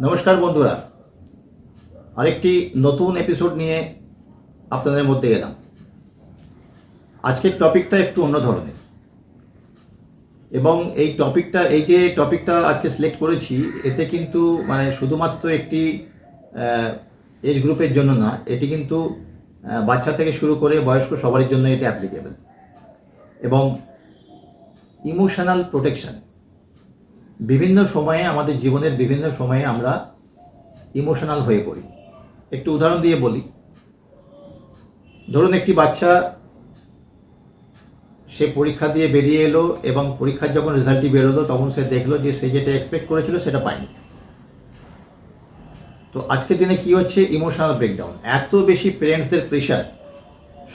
নমস্কার বন্ধুরা। আরেকটি নতুন এপিসোড নিয়ে আপনাদের মধ্যে এলাম। আজকের টপিকটা একটু অন্য ধরনের। এবং এই টপিকটা এই যে টপিকটা আজকে সিলেক্ট করেছি, এতে কিন্তু মানে শুধুমাত্র একটি এজ গ্রুপের জন্য না, এটি কিন্তু বাচ্চা থেকে শুরু করে বয়স্ক সবারই জন্য এটা অ্যাপ্লিকেবল এবং ইমোশনাল প্রোটেকশন বিভিন্ন সময়ে, আমাদের জীবনের বিভিন্ন সময়ে আমরা ইমোশনাল হয়ে পড়ি। একটু উদাহরণ দিয়ে বলি। ধরুন একটি বাচ্চা, সে পরীক্ষা দিয়ে বেরিয়ে এলো এবং পরীক্ষার যখন রেজাল্টটি বেরোলো, তখন সে দেখল যে সে যেটা এক্সপেক্ট করেছিল সেটা পায়নি। তো আজকের দিনে কি হচ্ছে? ইমোশনাল ব্রেকডাউন এত বেশি পেরেন্টসদের প্রেশার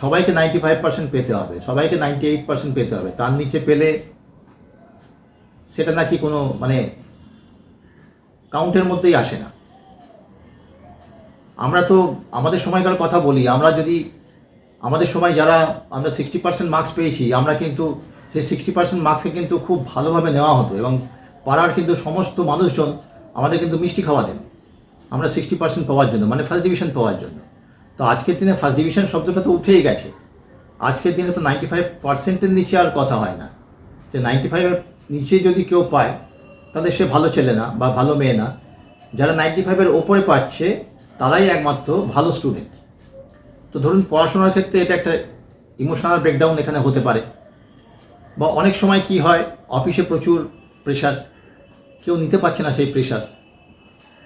সবাইকে নাইনটি ফাইভ পার্সেন্ট পেতে হবে। সবাইকে নাইনটি এইট পার্সেন্ট পেতে হবে। তার নিচে পেলে সেটা নাকি কোনো মানে কাউন্টের মধ্যেই আসে না। আমরা তো আমাদের সময়কার কথা বলি, আমরা যদি আমাদের সময় যারা আমরা সিক্সটি পার্সেন্ট মার্কস পেয়েছি, আমরা কিন্তু সেই সিক্সটি পার্সেন্ট মার্কসকে কিন্তু খুব ভালোভাবে নেওয়া হতো এবং পাড়ার কিন্তু সমস্ত মানুষজন আমাদের কিন্তু মিষ্টি খাওয়া দেন। আমরা সিক্সটি পার্সেন্ট পাওয়ার জন্য মানে ফার্স্ট ডিভিশন পাওয়ার জন্য। তো আজকের দিনে ফার্স্ট ডিভিশন শব্দটা তো উঠেই গেছে। আজকের দিনে তো নাইনটি ফাইভ পার্সেন্টের নিচে আর কথা হয় না। যে নাইনটি ফাইভের নিচে যদি কেউ পায়, তাহলে সে ভালো ছেলে না বা ভালো মেয়ে না। যারা নাইনটি ফাইভের ওপরে পাচ্ছে, তারাই একমাত্র ভালো স্টুডেন্ট তো ধরুন পড়াশোনার ক্ষেত্রে এটা একটা ইমোশনাল ব্রেকডাউন এখানে হতে পারে। বা অনেক সময় কি হয় অফিসে প্রচুর প্রেশার কেউ নিতে পারছে না সেই প্রেশার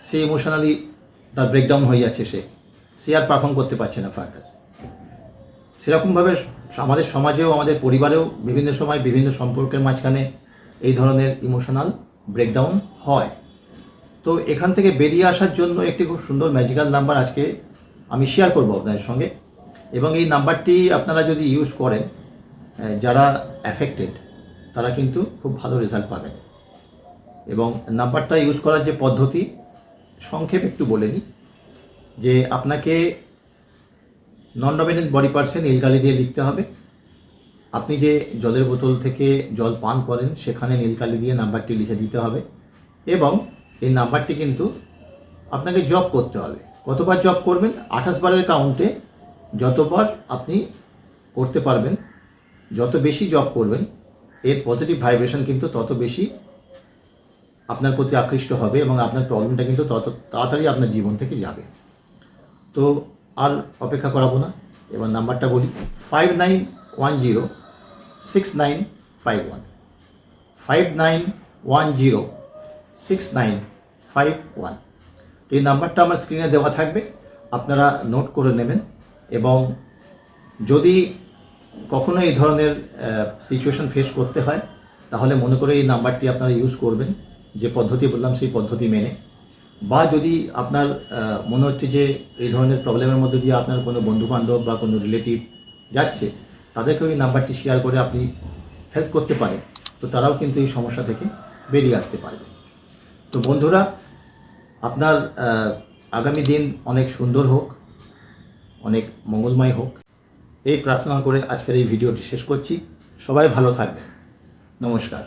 সে ইমোশনালি তার ব্রেকডাউন হয়ে যাচ্ছে সে। সে আর পারফর্ম করতে পারছে না ফার্দার সেরকমভাবে আমাদের সমাজেও, আমাদের পরিবারেও বিভিন্ন সময় বিভিন্ন সম্পর্কের মাঝখানে এই ধরনের ইমোশনাল ব্রেকডাউন হয়। তো এখান থেকে বেরিয়ে আসার জন্য একটি খুব সুন্দর ম্যাজিক্যাল নাম্বার আজকে আমি শেয়ার করব আপনাদের সঙ্গে। এবং এই নাম্বারটি আপনারা যদি ইউজ করেন যারা অ্যাফেক্টেড তারা কিন্তু খুব ভালো রেজাল্ট পাবেন। এবং নাম্বারটা ইউজ করার যে পদ্ধতি, সংক্ষেপ একটু বলে নিই। যে আপনাকে নন ডমিনেন্ট বডি পার্সে নীলকালি দিয়ে লিখতে হবে। আপনি যে জলের বোতল থেকে জল পান করেন, সেখানে নীলকালি দিয়ে নাম্বারটি লিখে দিতে হবে এবং এই নাম্বারটি কিন্তু আপনাকে জব করতে হবে। কতবার জব করবেন? আঠাশ বারের কাউন্টে যতবার আপনি করতে পারবেন, যত বেশি জব করবেন, এর পজিটিভ ভাইব্রেশন কিন্তু তত বেশি আপনার প্রতি আকৃষ্ট হবে এবং আপনার প্রবলেমটা কিন্তু তত তাড়াতাড়ি আপনার জীবন থেকে যাবে। তো আর অপেক্ষা করাবো না। এবার নাম্বারটা বলি। Five nine one zero six nine five one five nine one zero six nine five one তো এই নাম্বারটা আমার স্ক্রিনে দেওয়া থাকবে। আপনারা নোট করে নেবেন এবং যদি কখনো এই ধরনের সিচুয়েশন ফেস করতে হয়, তাহলে মনে করে এই নাম্বারটি আপনারা ইউজ করবেন, যে পদ্ধতি বললাম সেই পদ্ধতি মেনে। বা যদি আপনার মনে হচ্ছে যে এই ধরনের প্রবলেমের মধ্যে দিয়ে আপনার কোনো বন্ধুবান্ধব বা কোনো রিলেটিভ যাচ্ছে তাদেরকেও এই নাম্বারটি শেয়ার করে আপনি হেল্প করতে পারেন। তো তারাও কিন্তু এই সমস্যা থেকে বেরিয়ে আসতে পারবে। তো বন্ধুরা, আপনার আগামী দিন অনেক সুন্দর হোক, অনেক মঙ্গলময় হোক। এই প্রার্থনা করে আজকের এই ভিডিওটি শেষ করছি। সবাই ভালো থাকবে নমস্কার।